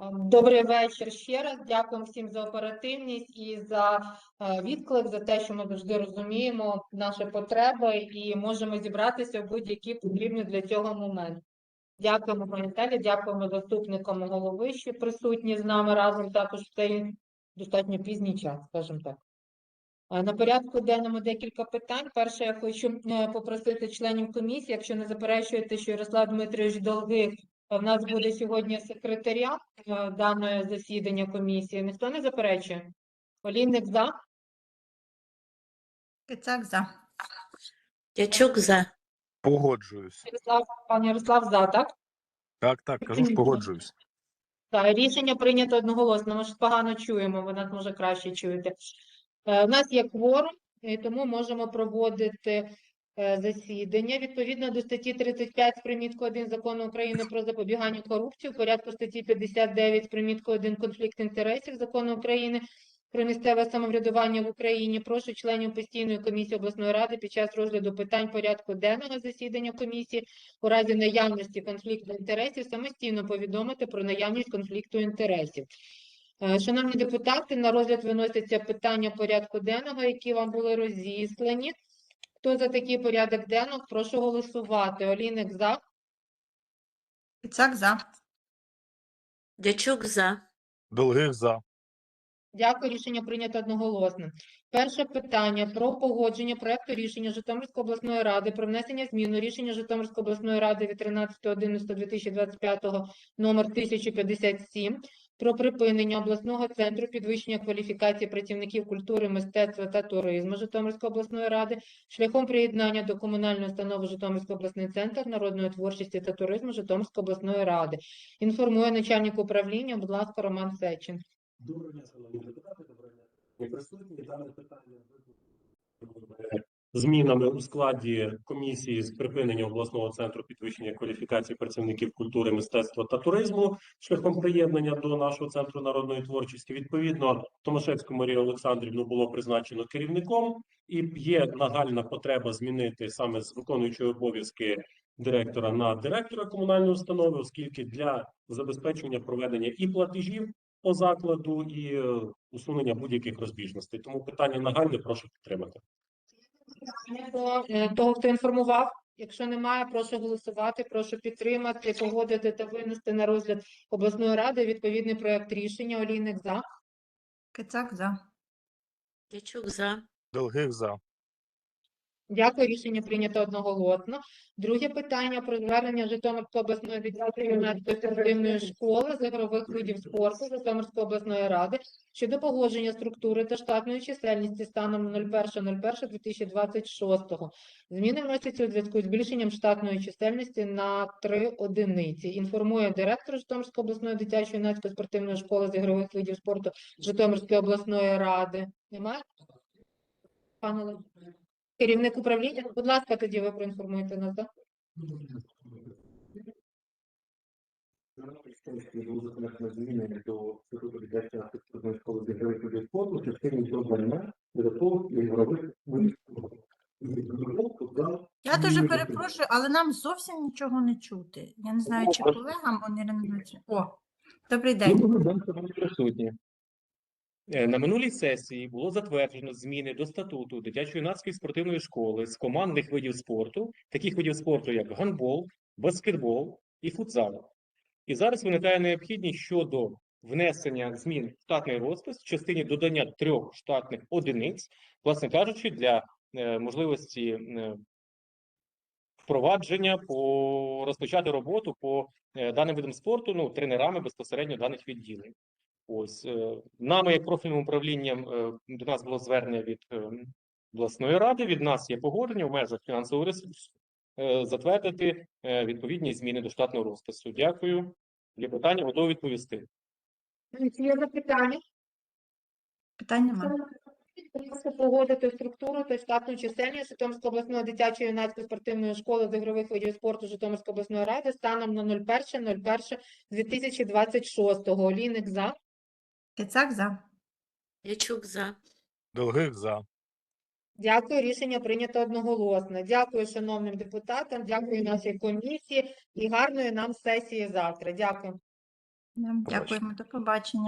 Добрий вечір ще раз. Дякую всім за оперативність і за е, відклик, за те, що ми завжди розуміємо наші потреби і можемо зібратися в будь-які потрібні для цього момент. Дякуємо, пані Наталі, дякуємо заступникам голови, що присутні з нами разом також в цей достатньо пізній час, скажімо так. Е, На порядку денному декілька питань. Перше, я хочу е, попросити членів комісії, якщо не заперечуєте, що Ярослав Дмитрович Долгих е, в нас буде сьогодні секретаря е, даного засідання комісії. Ніхто не заперечує? Олійник за? Кицак за. Дячук за. Погоджуюсь. Ярослав, пан Ярослав за, так? Так, так, кажу ж, погоджуюсь. Так, рішення прийнято одноголосно. Ми ж погано чуємо, ви нас може краще чуєте. Е, У нас є кворум, і тому можемо проводити засідання. Відповідно до статті 35 з примітку 1 Закону України про запобігання корупції, в порядку статті 59 з примітку 1 конфлікт інтересів Закону України про місцеве самоврядування в Україні. Прошу членів постійної комісії обласної ради під час розгляду питань порядку денного засідання комісії у разі наявності конфлікту інтересів самостійно повідомити про наявність конфлікту інтересів. Е, Шановні депутати, на розгляд виносяться питання порядку денного, які вам були розіслані. Хто за такий порядок денного, прошу голосувати. Олійник за. Кицак за. Дячук за. Долгих за. Дякую, рішення прийнято одноголосно. Перше питання про погодження проекту рішення Житомирської обласної ради про внесення змін у рішення Житомирської обласної ради від 13.11.2025 номер 1057 про припинення обласного центру підвищення кваліфікації працівників культури, мистецтва та туризму Житомирської обласної ради шляхом приєднання до комунальної установи Житомирський обласний центр народної творчості та туризму Житомирської обласної ради. Інформує начальник управління, будь ласка, Роман Сечин. Доброго дня, шановні депутати, доброго дня. Присутні. Дане питання змінами у складі комісії з припинення обласного центру підвищення кваліфікації працівників культури, мистецтва та туризму шляхом приєднання до нашого центру народної творчості. Відповідно, Томашевську Марію Олександрівну було призначено керівником, і є нагальна потреба змінити саме з виконуючої обов'язки директора на директора комунальної установи, оскільки для забезпечення проведення і платежів по закладу і е, усунення будь-яких розбіжностей. Тому питання нагальне, прошу підтримати. Е, того, хто інформував. Якщо немає, прошу голосувати, прошу підтримати, погодити та винести на розгляд обласної ради відповідний проект рішення. Олійник за. Кицак за. Дячук за. Долгих за. Дякую, рішення прийнято одноголосно. Друге питання про звернення Житомирської обласної відділки юнацької спортивної школи з ігрових видів спорту Житомирської обласної ради щодо погодження структури та штатної чисельності станом на 01.01.2026. Зміни вносяться у зв'язку з збільшенням штатної чисельності на три одиниці. Інформує директор Житомирської обласної дитячої юнацької спортивної школи з ігрових видів спорту Житомирської обласної ради. Немає? Пане Олег? Керівник управління, будь ласка, тоді ви проінформуєте нас, так? зміни до дитячої спортивної школи з ігрових видів спорту частині обрання додаткових ігрових. Я дуже перепрошую, але нам зовсім нічого не чути. Я не знаю, чи колегам вони не чути. О, добрий день. Дня, присутні. Е, На минулій сесії було затверджено зміни до статуту дитячо-юнацької спортивної школи з командних видів спорту, таких видів спорту, як гандбол, баскетбол і футзал. І зараз виникає необхідність щодо внесення змін в штатний розпис в частині додання трьох штатних одиниць, власне кажучи, для е, можливості е, впровадження по розпочати роботу по даним видам спорту, ну, тренерами безпосередньо даних відділень. Ось е, нами, як профільним управлінням, е, до нас було звернення від е, обласної ради. Від нас є погодження в межах фінансового ресурсу е, затвердити е, відповідні зміни до штатного розпису. Дякую. Є питання, готові відповісти. Чи є запитання? Питань немає. Прошу погодити структуру та штатну чисельність Житомирської обласної дитячої юнацької спортивної школи з ігрових видів спорту Житомирської обласної ради станом на 01.01.2026. Олійник за. Кицак за. Ячук за. Долгих за. Дякую, рішення прийнято одноголосно. Дякую шановним депутатам, дякую нашій комісії і гарної нам сесії завтра. Дякую. Дякуємо, до побачення.